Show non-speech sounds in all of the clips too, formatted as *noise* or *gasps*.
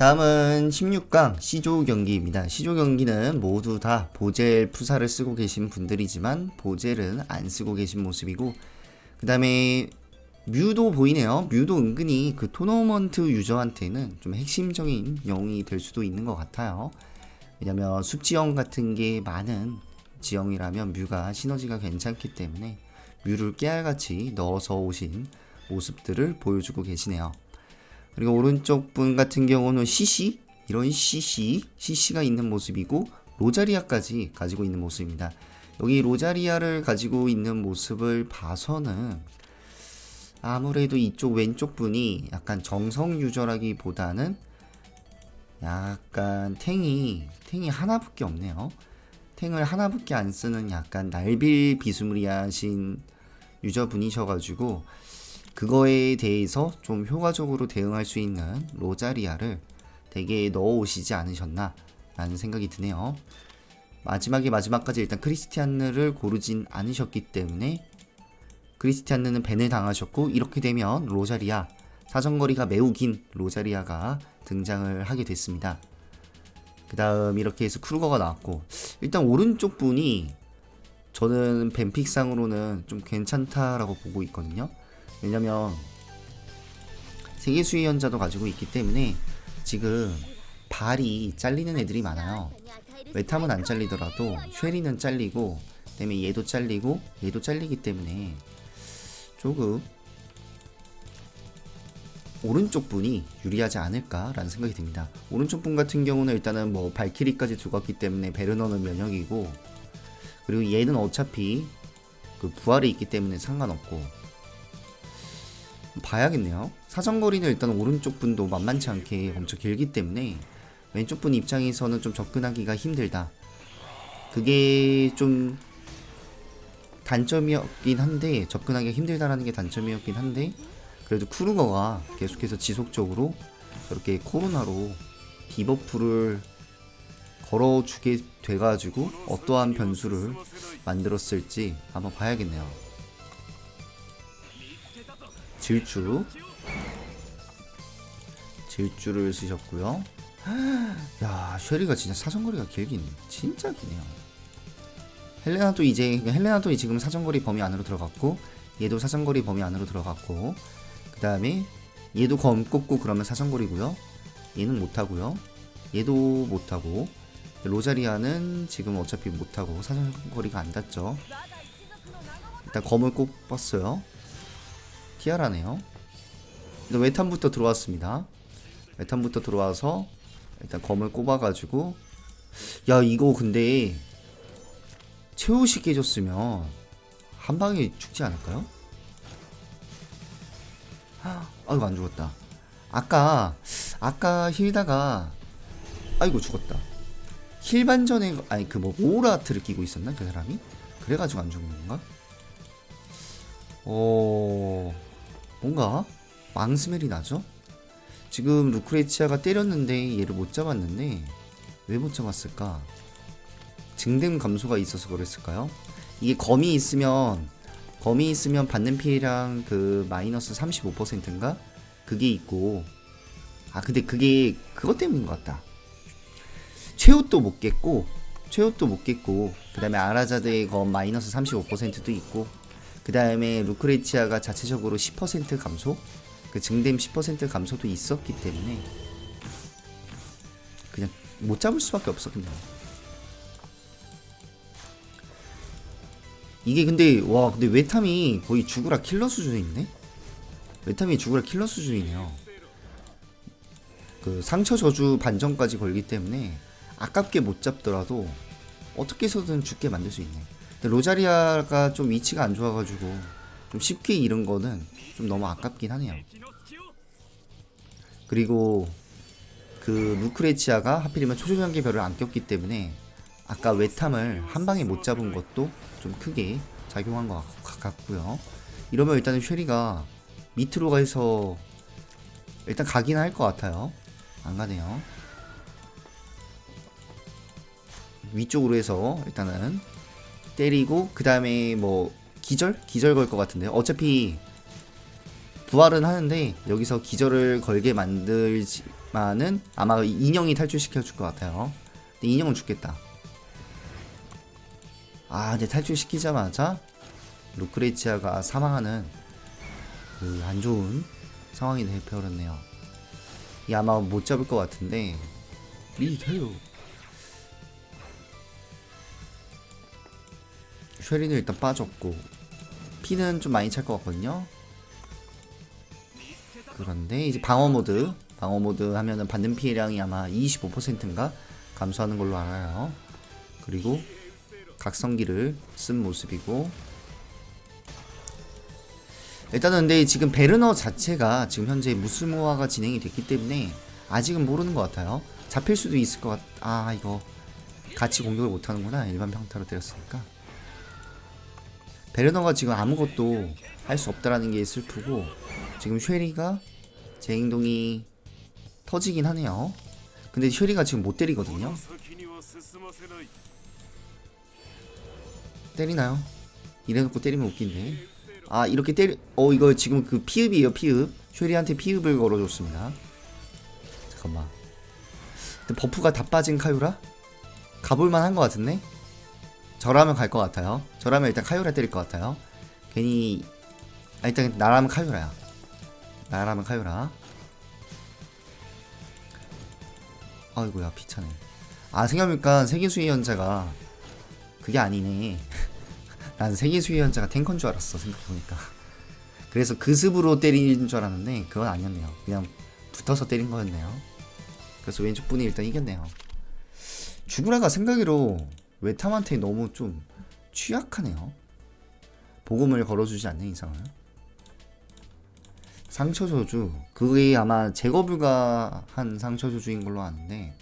다음은 16강 C조 경기입니다. C조 경기는 모두 다 보젤 푸사를 쓰고 계신 분들이지만 보젤은 안 쓰고 계신 모습이고 그 다음에 뮤도 보이네요. 뮤도 은근히 그 토너먼트 유저한테는 좀 핵심적인 영웅이 될 수도 있는 것 같아요. 왜냐면 숲지형 같은 게 많은 지형이라면 뮤가 시너지가 괜찮기 때문에 뮤를 깨알같이 넣어서 오신 모습들을 보여주고 계시네요. 그리고 오른쪽 분 같은 경우는 CC 이런 CC CC가 있는 모습이고 로자리아까지 가지고 있는 모습입니다. 여기 로자리아를 가지고 있는 모습을 봐서는 아무래도 이쪽 왼쪽 분이 약간 정성 유저라기보다는 약간 탱이 탱이 하나밖에 없네요. 탱을 하나밖에 안 쓰는 약간 날빌 비스무리하신 유저분이셔가지고 그거에 대해서 좀 효과적으로 대응할 수 있는 로자리아를 되게 넣어 오시지 않으셨나 라는 생각이 드네요. 마지막에 마지막까지 일단 크리스티안느를 고르진 않으셨기 때문에 크리스티안느는 밴을 당하셨고 이렇게 되면 로자리아 사정거리가 매우 긴 로자리아가 등장을 하게 됐습니다. 그 다음 이렇게 해서 크루거가 나왔고 일단 오른쪽 분이 저는 뱀픽상으로는 좀 괜찮다라고 보고 있거든요. 왜냐면 세계 수위 연자도 가지고 있기 때문에 지금 발이 잘리는 애들이 많아요. 외탐은 안 잘리더라도 쉐리는 잘리고 그다음에 얘도 잘리고 얘도 잘리기 때문에 조금 오른쪽 분이 유리하지 않을까라는 생각이 듭니다. 오른쪽 분 같은 경우는 일단은 뭐 발키리까지 죽었기 때문에 베르너는 면역이고 그리고 얘는 어차피 그 부활이 있기 때문에 상관없고 봐야겠네요. 사정거리는 일단 오른쪽 분도 만만치 않게 엄청 길기 때문에 왼쪽 분 입장에서는 좀 접근하기가 힘들다. 그게 좀 단점이었긴 한데 접근하기가 힘들다라는 게 단점이었긴 한데 그래도 크루거가 계속해서 지속적으로 이렇게 코로나로 디버프를 걸어주게 돼가지고 어떠한 변수를 만들었을지 한번 봐야겠네요. 질주 질주를 쓰셨고요. *gasps* 야 쉐리가 진짜 사정거리가 길긴 진짜 기네요. 헬레나도 이제 헬레나도 지금 사정거리 범위 안으로 들어갔고 얘도 사정거리 범위 안으로 들어갔고 그 다음에 얘도 검 꼽고 그러면 사정거리고요. 얘는 못하고요. 얘도 못하고 로자리아는 지금 어차피 못하고 사정거리가 안 닿죠. 일단 검을 꼽았어요. 티아라네요. 일단 외탄부터 들어왔습니다. 외탄부터 들어와서 일단 검을 꼽아가지고 야 이거 근데 최후시 깨졌으면 한 방에 죽지 않을까요? 아이고 안 죽었다. 아까 아까 힐다가 아이고 죽었다. 힐 반전에 아니 그 뭐 오라트를 끼고 있었나 그 사람이? 그래가지고 안 죽은 건가? 어 뭔가 망스멜이 나죠? 지금 루크레치아가 때렸는데 얘를 못 잡았는데 왜 못 잡았을까? 증dem 감소가 있어서 그랬을까요? 이게 검이 있으면 검이 있으면 받는 피해량 그 마이너스 35%인가? 그게 있고 아 근데 그게 그것 때문인 것 같다. 최후도 못 깼고 최후도 못 깼고 그 다음에 아라자드의 검 마이너스 35%도 있고 그 다음에 루크레치아가 자체적으로 10% 감소 그 증dem 10% 감소도 있었기 때문에 그냥 못 잡을 수밖에 없었군요. 이게 근데 와 근데 외탐이 거의 죽으라 킬러 수준인데? 외탐이 죽으라 킬러 수준이네요. 그 상처 저주 반전까지 걸기 때문에 아깝게 못 잡더라도 어떻게 해서든 죽게 만들 수 있네. 로자리아가 좀 위치가 안 좋아가지고 좀 쉽게 잃은 거는 좀 너무 아깝긴 하네요. 그리고 그 루크레치아가 하필이면 초조장기 별을 안 꼈기 때문에 아까 외탐을 한 방에 못 잡은 것도 좀 크게 작용한 것 같- 같고요. 이러면 일단은 쉐리가 밑으로 가서 일단 가긴 할 것 같아요. 안 가네요. 위쪽으로 해서 일단은 때리고 그 다음에 뭐 기절? 기절 걸 것 같은데요. 어차피 부활은 하는데 여기서 기절을 걸게 만들 많은 아마 인형이 탈출시켜 줄 것 같아요. 근데 인형은 죽겠다. 아, 근데 탈출시키자마자 루크레치아가 사망하는 그 안 좋은 상황이 되어버렸네요. 이 아마 못 잡을 것 같은데 리테요. 쉐리는 일단 빠졌고 피는 좀 많이 찰 것 같거든요. 그런데 이제 방어 모드 방어 모드 하면은 받는 피해량이 아마 25%인가 감소하는 걸로 알아요. 그리고 각성기를 쓴 모습이고 일단은 근데 지금 베르너 자체가 지금 현재 무스무화가 진행이 됐기 때문에 아직은 모르는 것 같아요. 잡힐 수도 있을 것 같. 아 이거 같이 공격을 못하는구나 일반 평타로 때렸으니까. 베르너가 지금 아무것도 할 수 없다라는 게 슬프고 지금 쉐리가 제 행동이 터지긴 하네요 근데 쉐리가 지금 못 때리거든요 때리나요? 이래놓고 때리면 웃긴데 아 이렇게 때리.. 어 이거 지금 그 피읍이에요 피읍 쉐리한테 피읍을 걸어줬습니다 잠깐만 버프가 다 빠진 카유라? 가볼만 한것 같은데? 저라면 갈 것 같아요. 저라면 일단 카유라 때릴 것 같아요. 괜히 아 일단 나라면 카유라야. 나라면 카유라. 아이고야 비차네. 아 생각해보니까 세계수의 현자가 그게 아니네. *laughs* 난 세계수의 현자가 탱커인 줄 알았어 생각해보니까. 그래서 그 습으로 때리는 줄 알았는데 그건 아니었네요. 그냥 붙어서 때린 거였네요. 그래서 왼쪽 분이 일단 이겼네요. 주구라가 생각으로 외탐한테 너무 좀 취약하네요. 복음을 걸어주지 않는 이상은. 상처 저주 그게 아마 제거 불가한 상처 저주인 걸로 아는데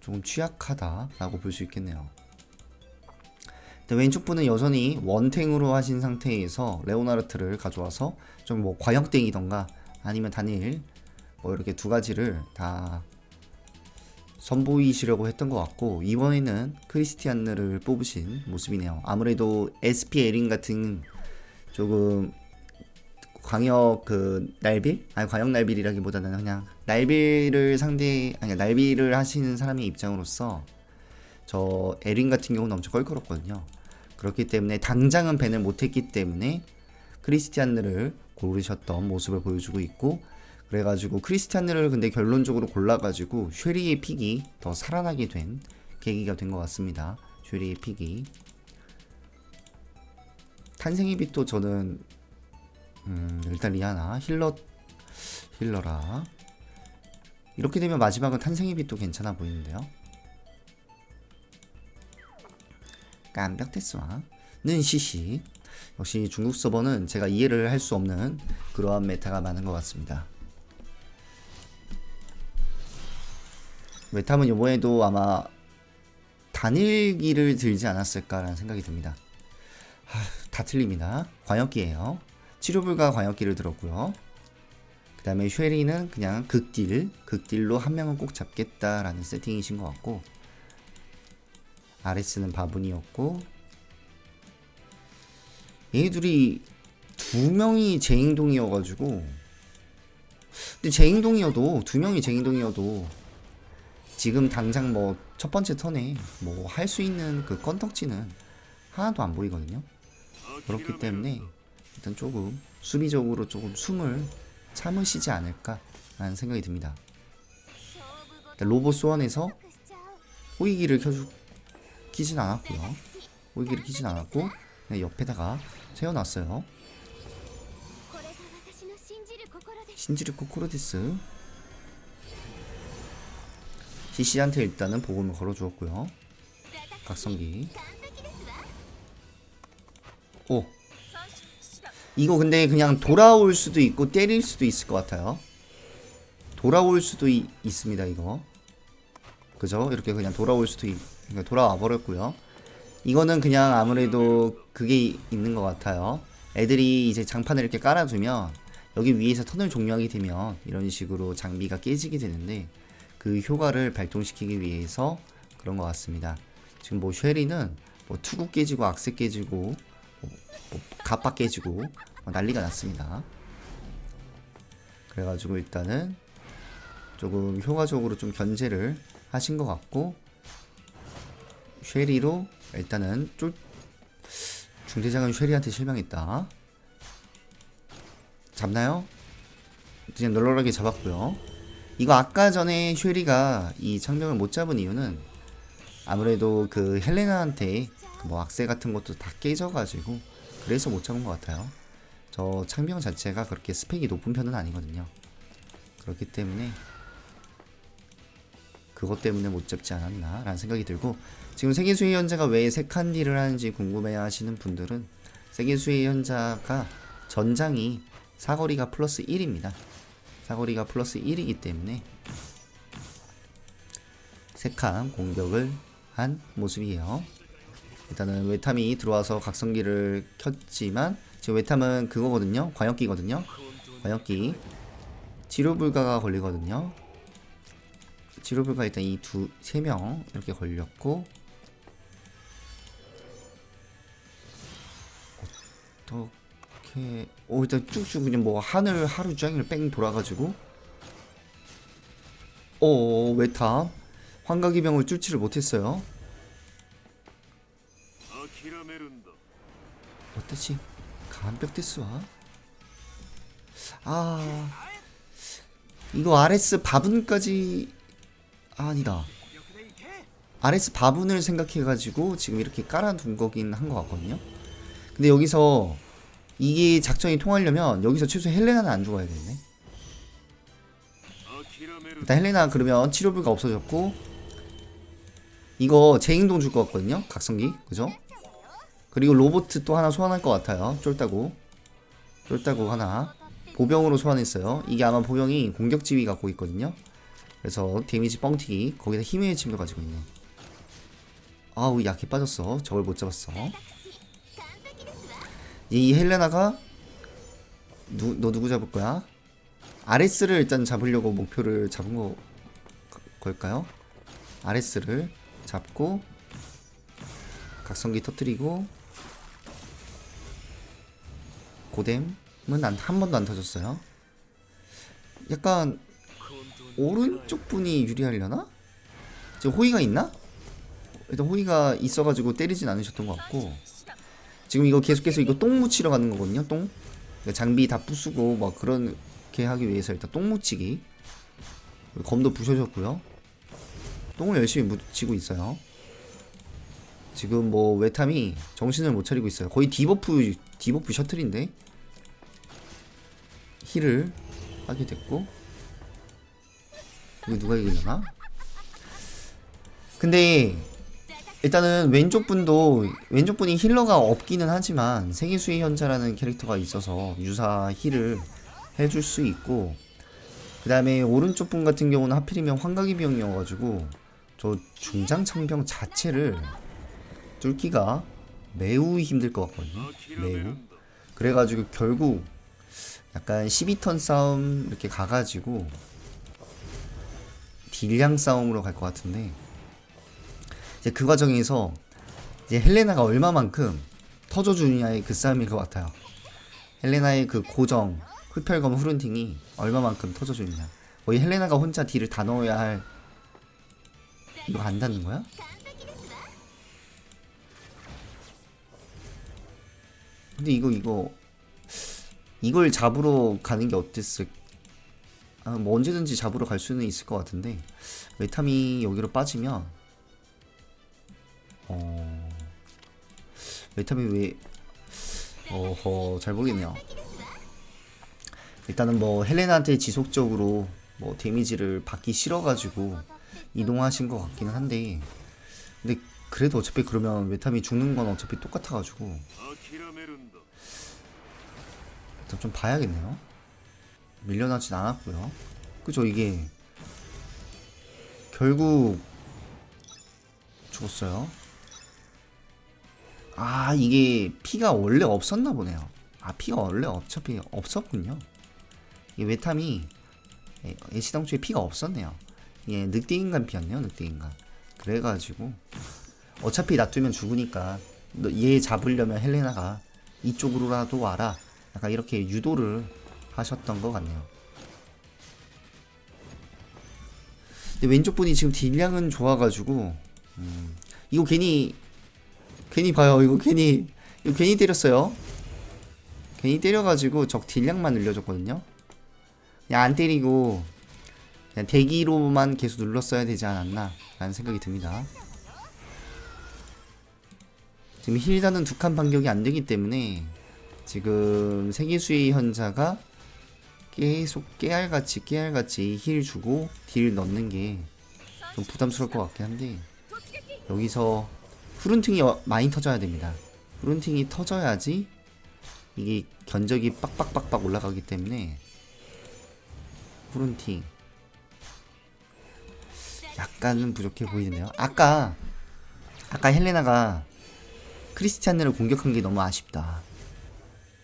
조금 취약하다라고 볼 수 있겠네요. 왼쪽 분은 여전히 원탱으로 하신 상태에서 레오나르트를 가져와서 좀 뭐 과역땡이던가 아니면 단일 뭐 이렇게 두 가지를 다 선보이시려고 했던 것 같고 이번에는 크리스티안느를 뽑으신 모습이네요. 아무래도 SP 에린 같은 조금 광역 그 날빌 아니 광역 날빌이라기보다는 그냥 날빌을 상대 아니 날빌을 하시는 사람의 입장으로서 저 에린 같은 경우는 엄청 껄끄럽거든요. 그렇기 때문에 당장은 밴을 못했기 때문에 크리스티안느를 고르셨던 모습을 보여주고 있고 그래가지고 크리스티안느를 근데 결론적으로 골라가지고 쉐리의 픽이 더 살아나게 된 계기가 된 것 같습니다. 쉐리의 픽이 탄생의 빛도 저는 음, 일단 리아나 힐러 힐러라 이렇게 되면 마지막은 탄생의 빛도 괜찮아 보이는데요. 깜벽 테스와는 시시 역시 중국 서버는 제가 이해를 할 수 없는 그러한 메타가 많은 것 같습니다. 메타는 이번에도 아마 단일기를 들지 않았을까라는 생각이 듭니다. 하, 다 틀립니다. 광역기예요. 치료불가 광역기를 들었고요. 그 다음에 쉐리는 그냥 극딜, 극딜로 한 명은 꼭 잡겠다라는 세팅이신 것 같고 아레스는 바분이었고 얘 둘이 두 명이 제 행동이어가지고 근데 제 행동이어도 두 명이 제 행동이어도 지금 당장 뭐 첫 번째 턴에 뭐 할 수 있는 그 껀덕지는 하나도 안 보이거든요. 그렇기 때문에 일단 조금 수비적으로 조금 숨을 참으시지 않을까라는 생각이 듭니다. 로봇 소원에서 호위기를 켜주 키진 않았고요. 호위기를 키진 않았고 네, 옆에다가 세워놨어요. 신지르 코코로디스 CC한테 일단은 보금을 걸어주었고요. 각성기. 오. 이거 근데 그냥 돌아올 수도 있고 때릴 수도 있을 것 같아요. 돌아올 수도 이, 있습니다 이거. 그죠? 이렇게 그냥 돌아올 수도 있, 그러니까 돌아와 버렸고요. 이거는 그냥 아무래도 그게 있는 것 같아요. 애들이 이제 장판을 이렇게 깔아주면 여기 위에서 턴을 종료하게 되면 이런 식으로 장비가 깨지게 되는데 그 효과를 발동시키기 위해서 그런 것 같습니다. 지금 뭐 쉐리는 뭐 투구 깨지고 악세 깨지고 뭐, 뭐 갑바 깨지고 뭐 난리가 났습니다. 그래가지고 일단은 조금 효과적으로 좀 견제를 하신 것 같고 쉐리로 일단은 쫄 중대장은 쉐리한테 실망했다. 잡나요? 그냥 널널하게 잡았고요. 이거 아까 전에 쉐리가 이 장병을 못 잡은 이유는 아무래도 그 헬레나한테 그뭐 악세 같은 것도 다 깨져가지고 그래서 못 잡은 것 같아요. 저 창병 자체가 그렇게 스펙이 높은 편은 아니거든요. 그렇기 때문에 그것 때문에 못 잡지 않았나 라는 생각이 들고 지금 세계수의 현자가 왜 세칸 딜을 하는지 궁금해 하시는 분들은 세계수의 현자가 전장이 사거리가 플러스 1입니다. 사거리가 플러스 1이기 때문에 세칸 공격을 한 모습이에요. 일단은 외탐이 들어와서 각성기를 켰지만 지금 외탐은 그거거든요. 광역기거든요. 광역기 치료 불가가 걸리거든요. 치료 불가 일단 이 두 세 명 이렇게 걸렸고 어떻게 이렇게 오 일단 쭉쭉 그냥 뭐 하늘 하루 종일 뺑 돌아가지고. 오 외탑 환각이 병을 뚫지를 못했어요. 어떠지? 간벽 데스와 아. 이거 RS 바분까지 아니다. RS 바분을 생각해가지고 지금 이렇게 깔아둔 거긴 한거 같거든요. 근데 여기서 이게 작전이 통하려면 여기서 최소 헬레나는 안 죽어야 되네. 일단 헬레나 그러면 치료비가 없어졌고 이거 재행동 줄 것 같거든요 각성기. 그죠? 그리고 로보트 또 하나 소환할 것 같아요. 쫄따구. 쫄따구 하나. 보병으로 소환했어요. 이게 아마 보병이 공격지휘 갖고 있거든요. 그래서 데미지 뻥튀기 거기다 힘의 침도 가지고 있네. 아우 약해 빠졌어. 저걸 못 잡았어. 이 헬레나가 누, 너 누구 잡을 거야? 아레스를 일단 잡으려고 목표를 잡은 거 걸까요? 아레스를 잡고 각성기 터뜨리고 고뎀은 안, 한 번도 안 터졌어요. 약간 오른쪽 분이 유리하려나? 지금 호의가 있나? 일단 호의가 있어가지고 때리진 않으셨던 것 같고 지금 이거 계속해서 이거 똥 묻히러 가는 거거든요. 똥 장비 다 부수고 막 그렇게 하기 위해서 일단 똥 묻히기 검도 부셔졌고요. 똥을 열심히 묻히고 있어요. 지금 뭐 외탐이 정신을 못 차리고 있어요. 거의 디버프 디버프 셔틀인데 힐을 하게 됐고 이거 누가 이기려나? 근데 일단은 왼쪽 분도 왼쪽 분이 힐러가 없기는 하지만 세계수의 현자라는 캐릭터가 있어서 유사 힐을 해줄 수 있고 그 다음에 오른쪽 분 같은 경우는 하필이면 환각의 병이어가지고 저 중장 창병 자체를 뚫기가 매우 힘들 것 같거든요. 매우. 그래가지고 결국 약간 12턴 싸움 이렇게 가가지고 딜량 싸움으로 갈 것 같은데 이제 그 과정에서 이제 헬레나가 얼마만큼 터져주느냐의 그 싸움일 것 같아요. 헬레나의 그 고정 흡혈검 후룬팅이 얼마만큼 터져주느냐. 거의 헬레나가 혼자 딜을 다 넣어야 할 이거 안다는 거야? 근데 이거 이거 이걸 잡으러 가는 게 어땠을? 아, 뭐 언제든지 잡으러 갈 수는 있을 것 같은데 메탐이 여기로 빠지면 어... 메타비 왜 어허 잘 모르겠네요. 일단은 뭐 헬레나한테 지속적으로 뭐 데미지를 받기 싫어가지고 이동하신 것 같기는 한데 근데 그래도 어차피 그러면 메타비 죽는 건 어차피 똑같아가지고. 일단 좀 봐야겠네요. 밀려나진 않았고요. 그죠 이게 결국 죽었어요. 아 이게 피가 원래 없었나 보네요. 아 피가 원래 어차피 없었군요. 이 외탐이 예, 애시당초에 피가 없었네요. 이게 늑대인간 피였네요. 늑대인간. 그래가지고 어차피 놔두면 죽으니까 너얘 잡으려면 헬레나가 이쪽으로라도 와라. 약간 이렇게 유도를 하셨던 것 같네요. 근데 왼쪽 분이 지금 딜량은 좋아가지고 음, 이거 괜히 괜히 봐요. 이거 괜히 이거 괜히 때렸어요. 괜히 때려가지고 적 딜량만 늘려줬거든요. 그냥 안 때리고 그냥 대기로만 계속 눌렀어야 되지 않았나 라는 생각이 듭니다. 지금 힐다는 두 칸 반격이 안 되기 때문에 지금 세계수의 현자가 계속 깨알같이 깨알같이 힐 주고 딜 넣는 게 좀 부담스러울 것 같긴 한데 여기서 후른팅이 어- 많이 터져야 됩니다. 후른팅이 터져야지 이게 견적이 빡빡빡빡 올라가기 때문에 후른팅 약간은 부족해 보이는데요. 아까 아까 헬레나가 크리스티안느를 공격한 게 너무 아쉽다.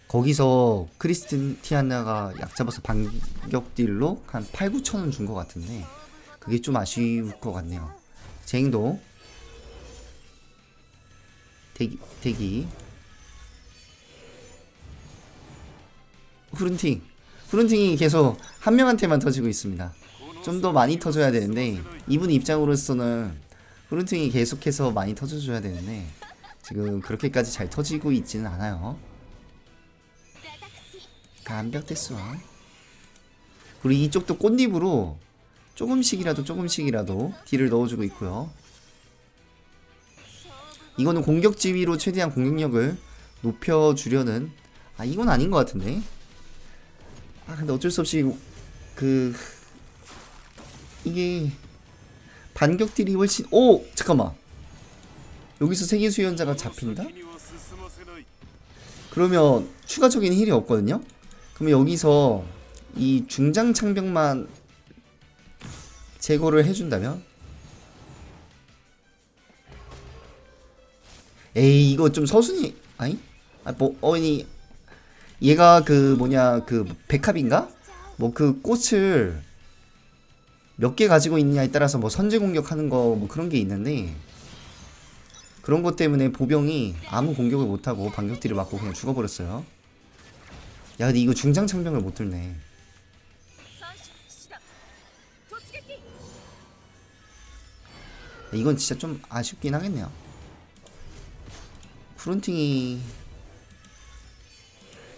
거기서 크리스티아나가 약 잡아서 반격 딜로 한 8, 9천 원준 것 같은데 그게 좀 아쉬울 것 같네요. 쟁도 대기 대기 후른팅 후른팅이 계속 한 명한테만 터지고 있습니다. 좀 더 많이 터져야 되는데 이분 입장으로서는 후른팅이 계속해서 많이 터져줘야 되는데 지금 그렇게까지 잘 터지고 있지는 않아요. 私 간벽 됐어. 그리고 이쪽도 꽃잎으로 조금씩이라도 조금씩이라도 딜을 넣어주고 있고요. 이거는 공격 지위로 최대한 공격력을 높여주려는 아 이건 아닌 것 같은데 아 근데 어쩔 수 없이 그 이게 반격들이 훨씬 오 잠깐만 여기서 세계 수연자가 잡힌다? 그러면 추가적인 힐이 없거든요? 그러면 여기서 이 중장 창병만 제거를 해준다면 에이 이거 좀 서순이 아니? 아, 뭐 어니 얘가 그 뭐냐 그 백합인가? 뭐 그 꽃을 몇 개 가지고 있느냐에 따라서 뭐 선제 공격하는 거 뭐 그런 게 있는데 그런 것 때문에 보병이 아무 공격을 못하고 반격딜을 맞고 그냥 죽어버렸어요 야 근데 이거 중장 창병을 못 들네 이건 진짜 좀 아쉽긴 하겠네요 프론팅이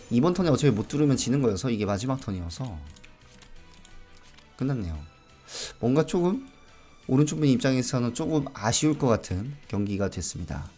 이번 턴에 어차피 못 뚫으면 지는 거여서 이게 마지막 턴이어서 끝났네요. 뭔가 조금 오른쪽 분 입장에서는 조금 아쉬울 것 같은 경기가 됐습니다.